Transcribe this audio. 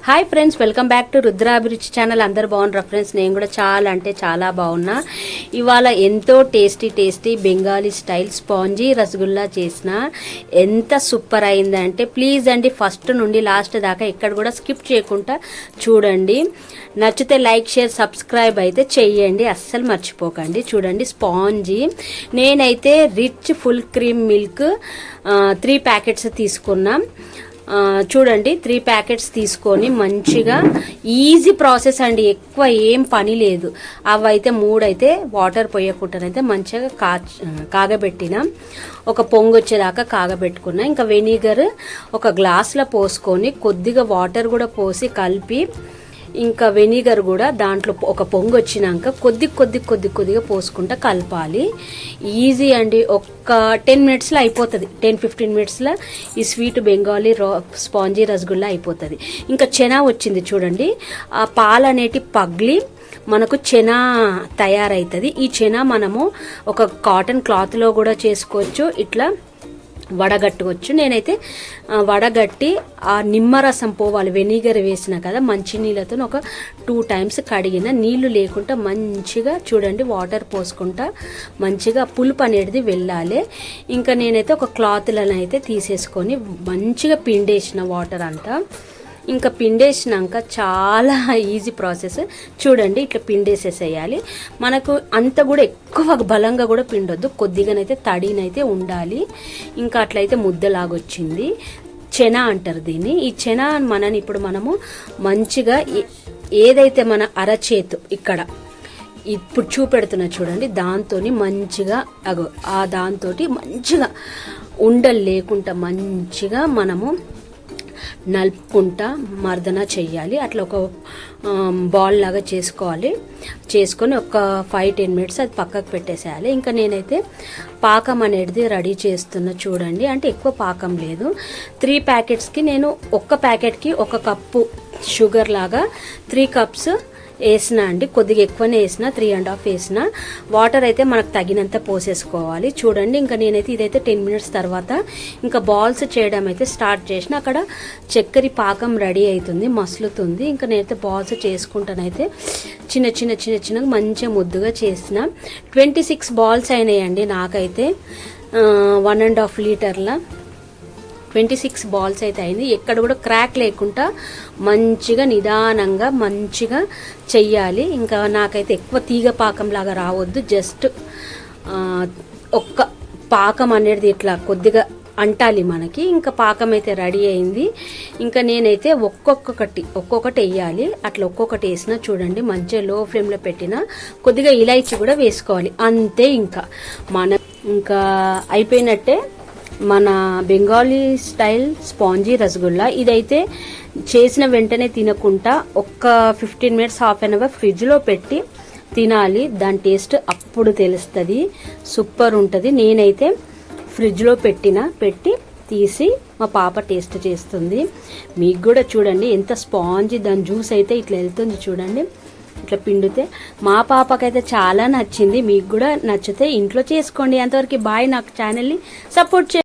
Hi friends welcome back to Rudrabhiruchi channel అందరు బాగున్నారు friends నేను కూడా చాలా అంటే చాలా బాగున్నా. ఇవాళ ఎంతో tasty tasty Bengali style spongy rasgulla చేసిన ఎంత సూపర్ అయిందంటే ప్లీజ్ అండి ఫస్ట్ నుండి లాస్ట్ దాకా ఎక్కడ కూడా స్కిప్ చేయకుండా చూడండి. నచ్చితే లైక్ షేర్ సబ్స్క్రైబ్ అయితే చెయ్యండి అస్సలు మర్చిపోకండి. చూడండి స్పాంజీ నేనైతే rich full cream milk three packets తీసుకున్నాం. చూడండి త్రీ ప్యాకెట్స్ తీసుకొని మంచిగా ఈజీ ప్రాసెస్ అండి. ఎక్కువ ఏం పని లేదు. అవి అయితే మూడైతే వాటర్ పోయకుండానైతే మంచిగా కా కాగబెట్టిన. ఒక పొంగు వచ్చేదాకా కాగబెట్టుకున్నా. ఇంకా వెనిగర్ ఒక గ్లాస్లో పోసుకొని కొద్దిగా వాటర్ కూడా పోసి కలిపి ఇంకా వెనిగర్ కూడా దాంట్లో ఒక పొంగు వచ్చినాక కొద్ది కొద్ది కొద్ది కొద్దిగా పోసుకుంటా కలపాలి. ఈజీ అండి. ఒక్క టెన్ మినిట్స్లో అయిపోతుంది. టెన్ ఫిఫ్టీన్ మినిట్స్లో ఈ స్వీట్ బెంగాలీ రా స్పాంజీ రసగుల్లా అయిపోతుంది. ఇంకా చెనా వచ్చింది చూడండి. ఆ పాలు అనేటి పగిలి మనకు చెనా తయారవుతుంది ఈ చెనా మనము ఒక కాటన్ క్లాత్లో కూడా చేసుకోవచ్చు. ఇట్లా వడగట్టుకోవచ్చు. నేనైతే వడగట్టి ఆ నిమ్మరసం పోవాలి వెనిగర్ వేసిన కదా మంచి నీళ్ళతో ఒక టూ టైమ్స్ కడిగిన నీళ్ళు లేకుండా మంచిగా చూడండి వాటర్ పోసుకుంటా మంచిగా పులుపు అనేది వెళ్ళాలి. ఇంకా నేనైతే ఒక క్లాత్లను అయితే తీసేసుకొని మంచిగా పిండేసిన వాటర్ అంతా. ఇంకా పిండేసినాక చాలా ఈజీ ప్రాసెస్ చూడండి ఇట్లా పిండేసేసేయాలి. మనకు అంత కూడా ఎక్కువ బలంగా కూడా పిండొద్దు. కొద్దిగానైతే తడినైతే ఉండాలి. ఇంకా అట్లయితే ముద్దలాగొచ్చింది. చెన అంటారు దీన్ని. ఈ చెన మనని ఇప్పుడు మనము మంచిగా ఏదైతే మన అరచేతు ఇక్కడ ఇప్పుడు చూపెడుతున్నా చూడండి దాంతో మంచిగా అగో ఆ దాంతో మంచిగా ఉండలు లేకుండా మంచిగా మనము నలుపుకుంటా మర్దన చెయ్యాలి. అట్లా ఒక బాల్ లాగా చేసుకోవాలి. చేసుకొని ఒక ఫైవ్ టెన్ మినిట్స్ అది పక్కకు పెట్టేసేయాలి. ఇంకా నేనైతే పాకం అనేది రెడీ చేస్తున్నా చూడండి. అంటే ఎక్కువ పాకం లేదు. త్రీ ప్యాకెట్స్కి నేను ఒక్క ప్యాకెట్కి ఒక కప్పు షుగర్ లాగా త్రీ కప్స్ వేసిన అండి కొద్దిగా ఎక్కువనే వేసిన త్రీ అండ్ హాఫ్ వేసిన వాటర్ అయితే మనకు తగినంత పోసేసుకోవాలి. చూడండి ఇంకా నేనైతే ఇదైతే టెన్ మినిట్స్ తర్వాత ఇంకా బాల్స్ చేయడం అయితే స్టార్ట్ చేసిన. అక్కడ చక్కెర పాకం రెడీ అవుతుంది మసులుతుంది. ఇంకా నేనైతే బాల్స్ చేసుకుంటానైతే చిన్న చిన్న చిన్న చిన్నగా మంచిగా ముద్దుగా చేసిన. ట్వంటీ సిక్స్ బాల్స్ అయినాయండి నాకైతే. వన్ అండ్ హాఫ్ లీటర్ల ట్వంటీ సిక్స్ బాల్స్ అయితే అయింది. ఎక్కడ కూడా క్రాక్ లేకుండా మంచిగా నిదానంగా మంచిగా చెయ్యాలి. ఇంకా నాకైతే ఎక్కువ తీగ పాకం లాగా రావద్దు. జస్ట్ ఒక్క పాకం అనేది ఇట్లా కొద్దిగా అంటాలి మనకి. ఇంకా పాకం అయితే రెడీ అయింది. ఇంకా నేనైతే ఒక్కొక్కటి ఒక్కొక్కటి వేయాలి. అట్లా ఒక్కొక్కటి వేసినా చూడండి మంచిగా లో ఫ్లేమ్లో పెట్టిన కొద్దిగా ఇలాచి కూడా వేసుకోవాలి. అంతే ఇంకా. మన ఇంకా అయిపోయినట్టే మన బెంగాలీ స్టైల్ స్పాంజీ రసగుల్లా. ఇదైతే చేసిన వెంటనే తినకుండా ఒక్క fifteen minutes half an hour ఫ్రిడ్జ్లో పెట్టి తినాలి. దాని టేస్ట్ అప్పుడు తెలుస్తుంది సూపర్ ఉంటుంది. నేనైతే ఫ్రిడ్జ్లో పెట్టిన పెట్టి తీసి మా పాప టేస్ట్ చేస్తుంది. మీకు కూడా చూడండి ఎంత స్పాంజ్ దాని జ్యూస్ అయితే ఇట్లా వెళ్తుంది చూడండి. ఇట్లా పిండితే మా పాపకైతే చాలా నచ్చింది. మీకు కూడా నచ్చితే ఇంట్లో చేసుకోండి. అంతవరకు బాయ్ నాకు ఛానల్ని సపోర్ట్ చే